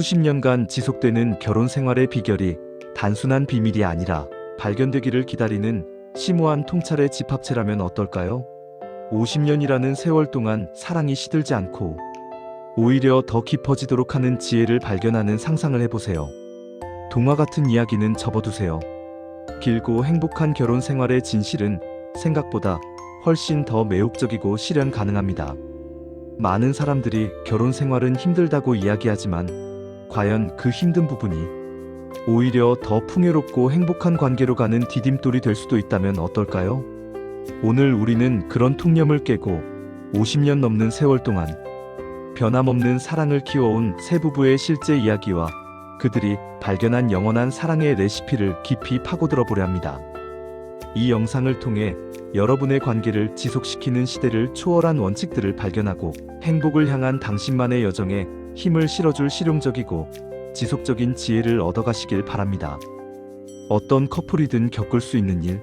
수십 년간 지속되는 결혼 생활의 비결이 단순한 비밀이 아니라 발견되기를 기다리는 심오한 통찰의 집합체라면 어떨까요? 50년이라는 세월 동안 사랑이 시들지 않고 오히려 더 깊어지도록 하는 지혜를 발견하는 상상을 해보세요. 동화 같은 이야기는 접어두세요. 길고 행복한 결혼 생활의 진실은 생각보다 훨씬 더 매혹적이고 실현 가능합니다. 많은 사람들이 결혼 생활은 힘들다고 이야기하지만 과연 그 힘든 부분이 오히려 더 풍요롭고 행복한 관계로 가는 디딤돌이 될 수도 있다면 어떨까요? 오늘 우리는 그런 통념을 깨고 50년 넘는 세월 동안 변함없는 사랑을 키워온 세 부부의 실제 이야기와 그들이 발견한 영원한 사랑의 레시피를 깊이 파고들어 보려 합니다. 이 영상을 통해 여러분의 관계를 지속시키는 시대를 초월한 원칙들을 발견하고 행복을 향한 당신만의 여정에 힘을 실어줄 실용적이고 지속적인 지혜를 얻어가시길 바랍니다. 어떤 커플이든 겪을 수 있는 일,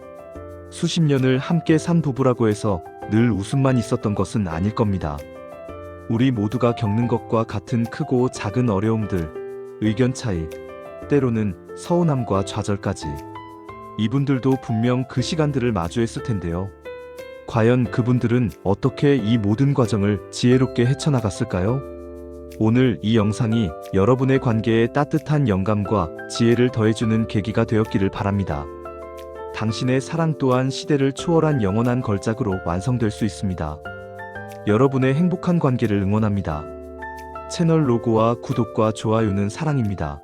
수십 년을 함께 산 부부라고 해서 늘 웃음만 있었던 것은 아닐 겁니다. 우리 모두가 겪는 것과 같은 크고 작은 어려움들, 의견 차이, 때로는 서운함과 좌절까지. 이분들도 분명 그 시간들을 마주했을 텐데요. 과연 그분들은 어떻게 이 모든 과정을 지혜롭게 헤쳐나갔을까요? 오늘 이 영상이 여러분의 관계에 따뜻한 영감과 지혜를 더해주는 계기가 되었기를 바랍니다. 당신의 사랑 또한 시대를 초월한 영원한 걸작으로 완성될 수 있습니다. 여러분의 행복한 관계를 응원합니다. 채널 로고와 구독과 좋아요는 사랑입니다.